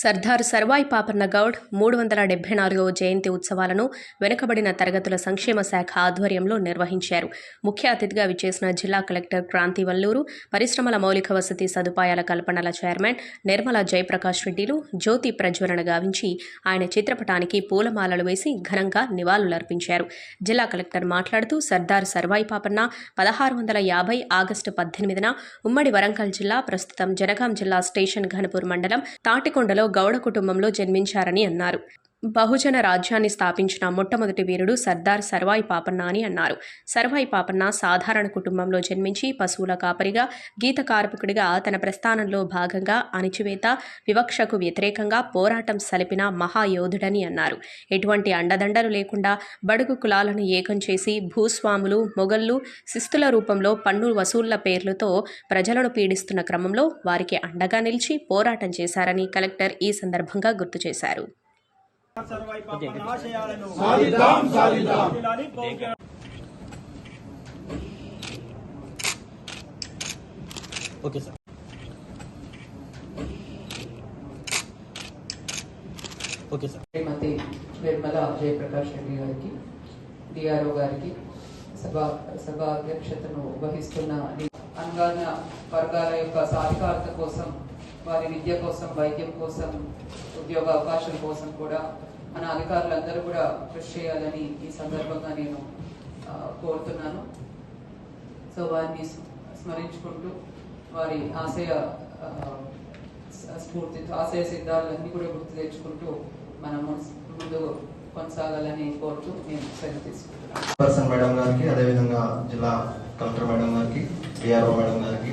సర్దార్ సర్వాయి పాపన్న గౌడ్ మూడు వందల డెబ్బై నాలుగవ జయంతి ఉత్సవాలను వెనుకబడిన తరగతుల సంక్షేమ శాఖ ఆధ్వర్యంలో నిర్వహించారు. ముఖ్య అతిథిగా విచ్చేసిన జిల్లా కలెక్టర్ క్రాంతి వల్లూరు పరిశ్రమల మౌలిక వసతి సదుపాయాల కల్పనల చైర్మన్ నిర్మల జయప్రకాష్ రెడ్డిలు జ్యోతి ప్రజ్వలన గావించి ఆయన చిత్రపటానికి పూలమాలలు వేసి ఘనంగా నివాళులర్పించారు. జిల్లా కలెక్టర్ మాట్లాడుతూ సర్దార్ సర్వాయి పాపన్న పదహారు వందల యాభై ఆగస్టు పద్దెనిమిదిన ఉమ్మడి వరంగల్ జిల్లా ప్రస్తుతం జనగాం జిల్లా స్టేషన్ ఘనపూర్ మండలం తాటికొండలో గౌడ కుటుంబంలో జన్మించారని అన్నారు. బహుజన రాజ్యాన్ని స్థాపించిన మొట్టమొదటి వీరుడు సర్దార్ సర్వాయి పాపన్న అని అన్నారు. సర్వాయి పాపన్న సాధారణ కుటుంబంలో జన్మించి పశువుల కాపరిగా గీత కార్మికుడిగా తన ప్రస్థానంలో భాగంగా అణిచివేత వివక్షకు వ్యతిరేకంగా పోరాటం సలిపిన మహాయోధుడని అన్నారు. ఎటువంటి అండదండలు లేకుండా బడుగు కులాలను ఏకం చేసి భూస్వాములు మొగళ్ళు శిస్తుల రూపంలో పన్ను వసూళ్ళ పేర్లతో ప్రజలను పీడిస్తున్న క్రమంలో వారికి అండగా నిలిచి పోరాటం చేశారని కలెక్టర్ ఈ సందర్భంగా గుర్తు చేశారు. సర్వాయి పాపన్న ఆశయాలను సాధిద్దాం సాధిద్దాం జిల్లాని పౌర okay sir okay sir Shrimati Nirmala Jayaprakash Reddy గారికి డిఆర్ఓ గారికి సభా సభ అధ్యక్షతను వహిస్తున్న అనుగాన వర్గాల యొక్క సాధికారత కోసం వారి విద్య కోసం వైద్యం కోసం ఉద్యోగ అవకాశం కోసం కూడా మన అధికారులందరూ కూడా కృషి చేయాలని ఈ సందర్భంగా నేను కోరుతున్నాను. సో వారిని స్మరించుకుంటూ వారి ఆశయ స్ఫూర్తి ఆశయ సిద్ధాలన్నీ కూడా గుర్తు తెచ్చుకుంటూ మనం ముందు కొనసాగాలని కోరుతూ నేను సెలవు తీసుకుంటున్నాను. మేడం గారికి అదేవిధంగా జిల్లా కలెక్టర్ మేడం గారికి డిఆర్ఓ మేడం గారికి